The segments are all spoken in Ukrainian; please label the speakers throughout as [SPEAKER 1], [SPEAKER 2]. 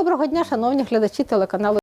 [SPEAKER 1] Доброго дня, шановні глядачі телеканалу.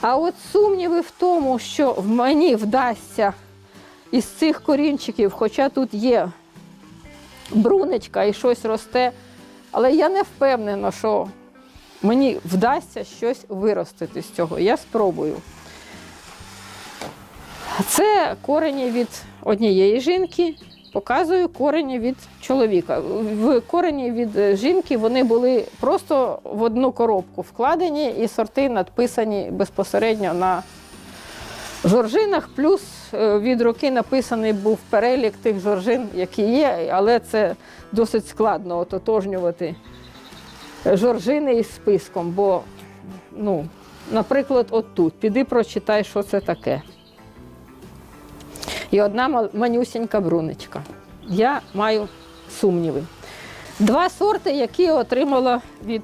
[SPEAKER 1] А от сумніви в тому, що мені вдасться із цих корінчиків, хоча тут є брунечка і щось росте, але я не впевнена, що мені вдасться щось виростити з цього. Я спробую. Це корені від однієї жінки, показую корені від чоловіка. В корені від жінки вони були просто в одну коробку вкладені і сорти надписані безпосередньо на жоржинах, плюс е, від руки написаний був перелік тих жоржин, які є, але це досить складно ототожнювати жоржини із списком, бо, ну, наприклад, от тут, піди прочитай, що це таке. І одна манюсінька брунечка. Я маю сумніви. Два сорти, які отримала від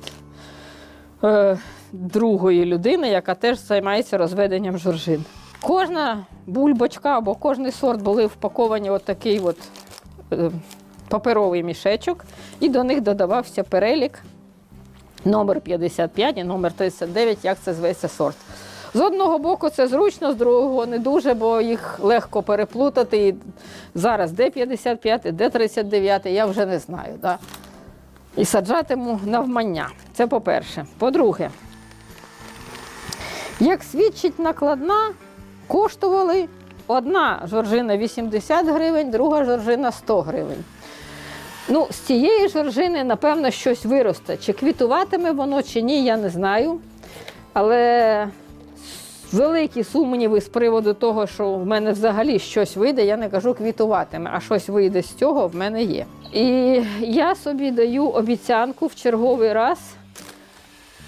[SPEAKER 1] е, другої людини, яка теж займається розведенням жоржин. Кожна бульбочка або кожний сорт були впаковані в такий от, е, паперовий мішечок, і до них додавався перелік номер 55 і номер 39, як це зветься сорт. З одного боку це зручно, з другого не дуже, бо їх легко переплутати. І зараз де 55, де 39, я вже не знаю. Да? І саджатиму навмання. Це по-перше. По-друге, як свідчить накладна, коштували одна жоржина 80 гривень, друга жоржина 100 гривень. Ну, з цієї жоржини, напевно, щось виросте. Чи квітуватиме воно, чи ні, я не знаю. Але великі сумніви з приводу того, що в мене взагалі щось вийде, я не кажу квітуватиме, а щось вийде з цього в мене є. І я собі даю обіцянку в черговий раз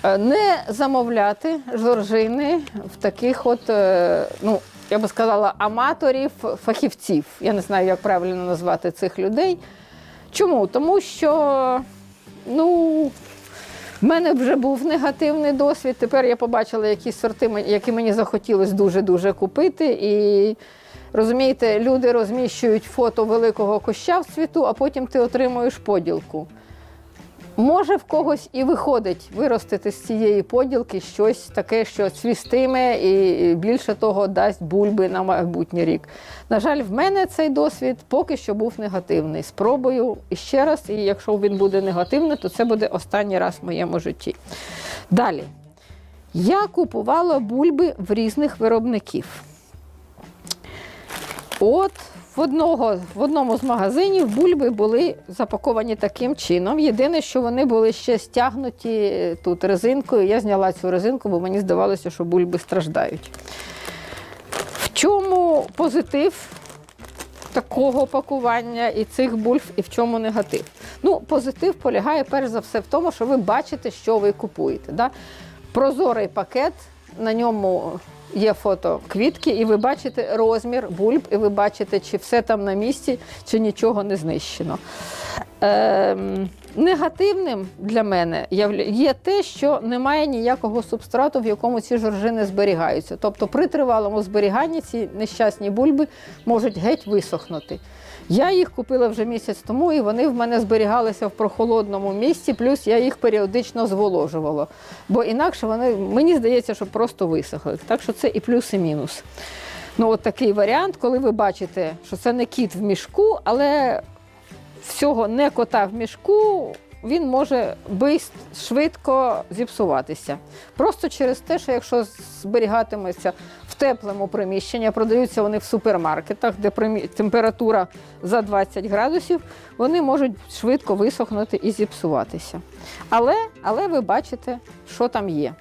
[SPEAKER 1] е, не замовляти жоржини в таких от, е, ну, я би сказала, аматорів, фахівців. Я не знаю, як правильно назвати цих людей. Чому? Тому що, ну, в мене вже був негативний досвід. Тепер я побачила якісь сорти, які мені захотілося дуже-дуже купити. І розумієте, люди розміщують фото великого куща в цвіту, а потім ти отримуєш поділку. Може, в когось і виходить виростити з цієї поділки щось таке, що цвістиме і більше того дасть бульби на майбутній рік. На жаль, в мене цей досвід поки що був негативний. Спробую іще раз, і якщо він буде негативний, то це буде останній раз в моєму житті. Далі. Я купувала бульби в різних виробників. От в, одного, в одному з магазинів бульби були запаковані таким чином. Єдине, що вони були ще стягнуті е, тут резинкою. Я зняла цю резинку, бо мені здавалося, що бульби страждають. В чому позитив такого пакування і цих бульб, і в чому негатив? Ну, позитив полягає перш за все в тому, що ви бачите, що ви купуєте. Да? Прозорий пакет, на ньому є фото квітки, і ви бачите розмір бульб, і ви бачите, чи все там на місці, чи нічого не знищено. Ем, негативним для мене є те, що немає ніякого субстрату, в якому ці жоржини зберігаються. Тобто при тривалому зберіганні ці нещасні бульби можуть геть висохнути. Я їх купила вже місяць тому, і вони в мене зберігалися в прохолодному місці, плюс я їх періодично зволожувала. Бо інакше вони, мені здається, що просто висохли. Так що це і плюс, і мінус. Ну, от такий варіант, коли ви бачите, що це не кіт в мішку, але всього не кота в мішку, він може швидко зіпсуватися. Просто через те, що якщо зберігатиметься теплому приміщенні, продаються вони в супермаркетах, де температура за 20 градусів, вони можуть швидко висохнути і зіпсуватися. Але, але ви бачите, що там є.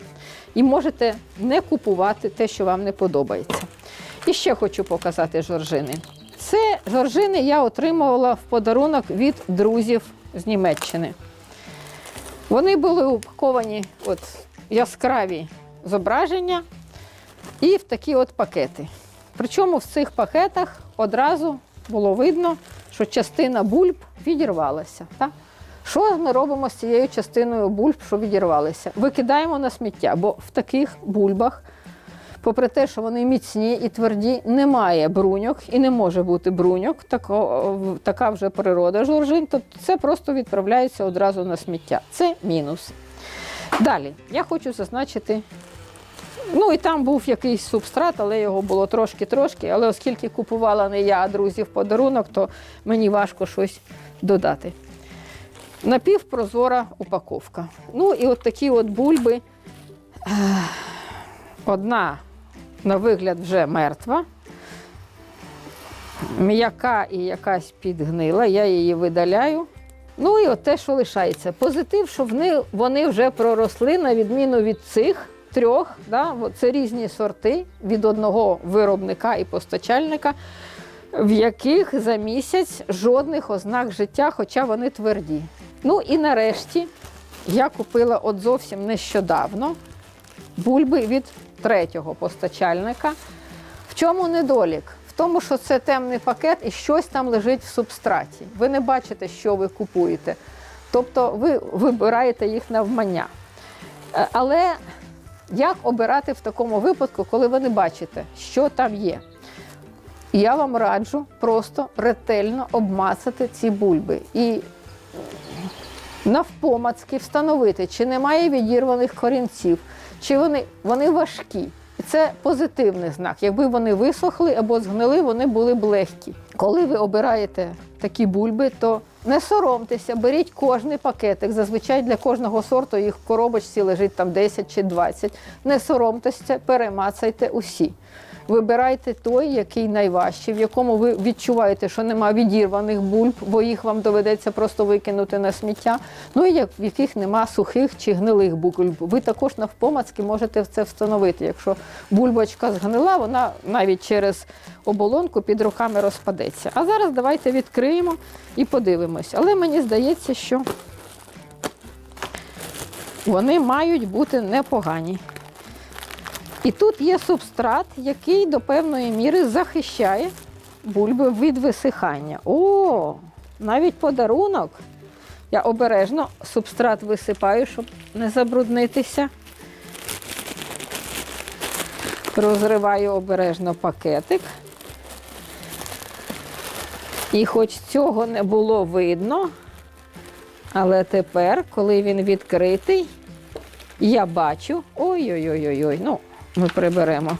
[SPEAKER 1] І можете не купувати те, що вам не подобається. І ще хочу показати жоржини. Це жоржини я отримувала в подарунок від друзів з Німеччини. Вони були упаковані от, яскраві зображення і в такі от пакети. Причому в цих пакетах одразу було видно, що частина бульб відірвалася. Так? Що ми робимо з цією частиною бульб, що відірвалися? Викидаємо на сміття, бо в таких бульбах попри те, що вони міцні і тверді, немає бруньок і не може бути бруньок. Тако, така вже природа жоржин. Тобто це просто відправляється одразу на сміття. Це мінус. Далі я хочу зазначити. Ну і там був якийсь субстрат, але його було трошки-трошки. Але оскільки купувала не я, а друзі в подарунок, то мені важко щось додати. Напівпрозора упаковка. Ну і от такі от бульби. Одна на вигляд вже мертва, м'яка і якась підгнила, я її видаляю. Ну і от те, що лишається. Позитив, що вони вже проросли, на відміну від цих. Трьох, да, це різні сорти від одного виробника і постачальника, в яких за місяць жодних ознак життя, хоча вони тверді. Ну і нарешті я купила от зовсім нещодавно бульби від третього постачальника. В чому недолік? В тому, що це темний пакет і щось там лежить в субстраті. Ви не бачите, що ви купуєте. Тобто ви вибираєте їх навмання. Е, Але як обирати в такому випадку, коли ви не бачите, що там є? Я вам раджу просто ретельно обмацати ці бульби і навпомацки встановити, чи немає відірваних корінців, чи вони, вони важкі. І це позитивний знак. Якби вони висохли або згнили, вони були б легкі. Коли ви обираєте такі бульби, то не соромтеся, беріть кожний пакетик. Зазвичай для кожного сорту їх в коробочці лежить там 10 чи 20. Не соромтеся, перемацайте усі. Вибирайте той, який найважчий, в якому ви відчуваєте, що нема відірваних бульб, бо їх вам доведеться просто викинути на сміття. Ну і в яких нема сухих чи гнилих бульб. Ви також навпомацки можете це встановити. Якщо бульбочка згнила, вона навіть через оболонку під руками розпадеться. А зараз давайте відкриємо і подивимось. Але мені здається, що вони мають бути непогані. І тут є субстрат, який до певної міри захищає бульби від висихання. О, навіть подарунок. Я обережно субстрат висипаю, щоб не забруднитися. Розриваю обережно пакетик. І хоч цього не було видно, але тепер, коли він відкритий, я бачу. ой-ой-ой, ой ну, ми приберемо.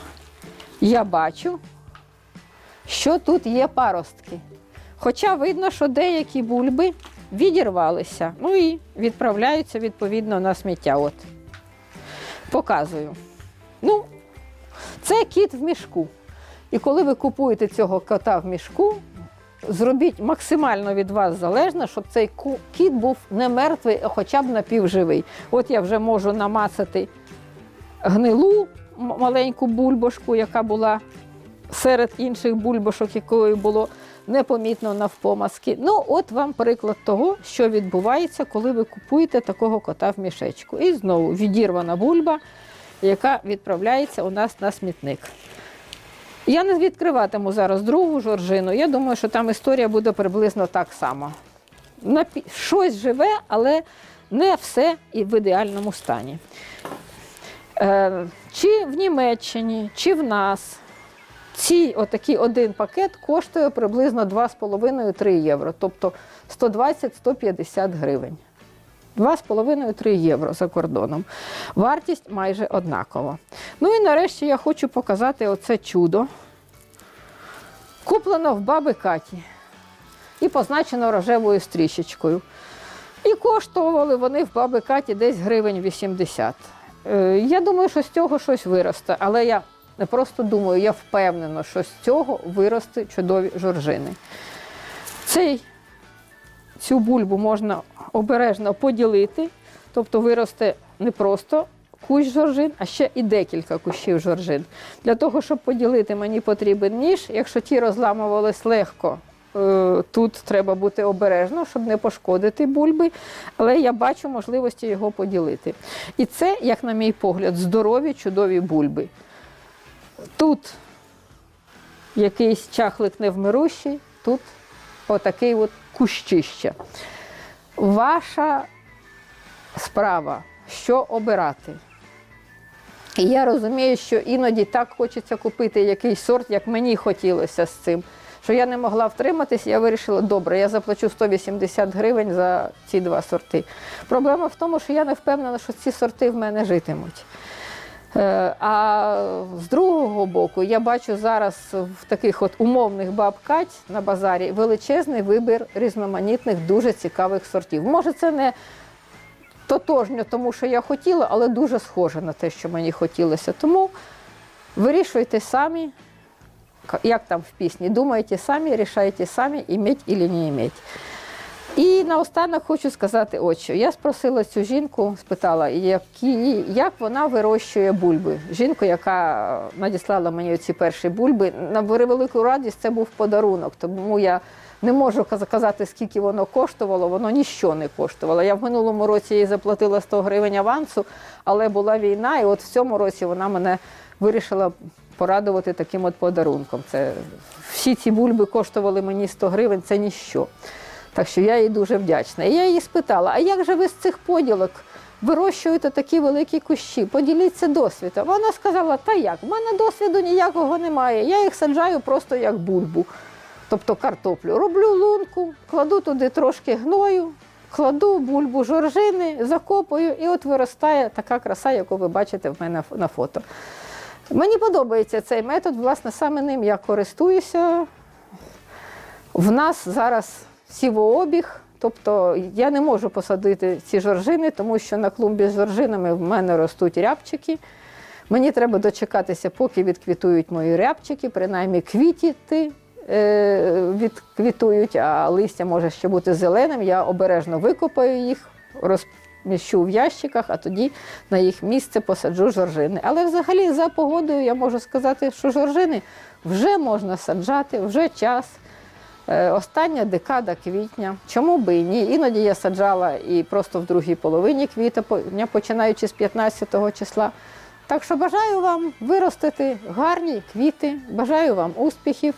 [SPEAKER 1] Я бачу, що тут є паростки. Хоча видно, що деякі бульби відірвалися, ну і відправляються відповідно на сміття. От. Показую. Ну, це кіт в мішку. І коли ви купуєте цього кота в мішку, зробіть максимально від вас залежно, щоб цей кіт був не мертвий, а хоча б напівживий. От я вже можу намацати гнилу маленьку бульбашку, яка була серед інших бульбашок, якої було непомітно навпомазки. Ну, от вам приклад того, що відбувається, коли ви купуєте такого кота в мішечку. І знову відірвана бульба, яка відправляється у нас на смітник. Я не відкриватиму зараз другу жоржину. Я думаю, що там історія буде приблизно так само. Щось живе, але не все і в ідеальному стані. Чи в Німеччині, чи в нас ці отакий один пакет коштує приблизно 2,5-3 євро, тобто 120-150 гривень. 2,5-3 євро за кордоном. Вартість майже однакова. Ну і нарешті я хочу показати оце чудо. Куплено в баби Каті і позначено рожевою стрічечкою. І коштували вони в баби Каті десь гривень 80. Е, Я думаю, що з цього щось виросте, але я не просто думаю, я впевнена, що з цього виросте чудові жоржини. Цей, цю бульбу можна обережно поділити, тобто виросте не просто кущ жоржин, а ще і декілька кущів жоржин. Для того, щоб поділити, мені потрібен ніж. Якщо ті розламувались легко, тут треба бути обережно, щоб не пошкодити бульби, але я бачу можливості його поділити. І це, як на мій погляд, здорові, чудові бульби. Тут якийсь чахлик невмирущий, тут отакий от кущище. Ваша справа, що обирати. І я розумію, що іноді так хочеться купити якийсь сорт, як мені хотілося з цим. Що я не могла втриматись, я вирішила, добре, я заплачу 180 гривень за ці два сорти. Проблема в тому, що я не впевнена, що ці сорти в мене житимуть. Е, А з другого боку, я бачу зараз в таких от умовних бабкать на базарі величезний вибір різноманітних, дуже цікавих сортів. Може, це не тотожньо тому, що я хотіла, але дуже схоже на те, що мені хотілося. Тому вирішуйте самі, як там в пісні, думайте самі, рішайте самі, іметь или не іметь. І наостанок хочу сказати, от що я спросила цю жінку, спитала, які, як вона вирощує бульби. Жінку, яка надіслала мені ці перші бульби, на велику радість це був подарунок, тому я не можу каз- казати, скільки воно коштувало, воно ніщо не коштувало. Я в минулому році їй заплатила 100 гривень авансу, але була війна, і от в цьому році вона мене вирішила порадувати таким от подарунком. Це всі ці бульби коштували мені 100 гривень, це ніщо. Так що я їй дуже вдячна. І я її спитала: а як же ви з цих поділок вирощуєте такі великі кущі? Поділіться досвідом. Вона сказала: та як, в мене досвіду ніякого немає. Я їх саджаю просто як бульбу, тобто картоплю. Роблю лунку, кладу туди трошки гною, кладу бульбу жоржини, закопую, і от виростає така краса, яку ви бачите в мене на фото. Мені подобається цей метод, власне, саме ним я користуюся. В нас зараз сівообіг, тобто я не можу посадити ці жоржини, тому що на клумбі з жоржинами в мене ростуть рябчики. Мені треба дочекатися, поки відквітують мої рябчики, принаймні квітіти е, відквітують, а листя може ще бути зеленим. Я обережно викопаю їх, розміщу в ящиках, а тоді на їх місце посаджу жоржини. Але взагалі за погодою я можу сказати, що жоржини вже можна саджати, вже час. Е, Остання декада квітня. Чому би і ні? Іноді я саджала і просто в другій половині квітня, починаючи з 15 го числа. Так що бажаю вам виростити гарні квіти, бажаю вам успіхів.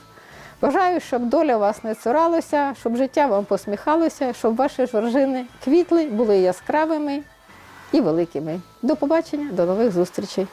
[SPEAKER 1] Бажаю, щоб доля вас не цуралася, щоб життя вам посміхалося, щоб ваші жоржини квітли, були яскравими і великими. До побачення, до нових зустрічей.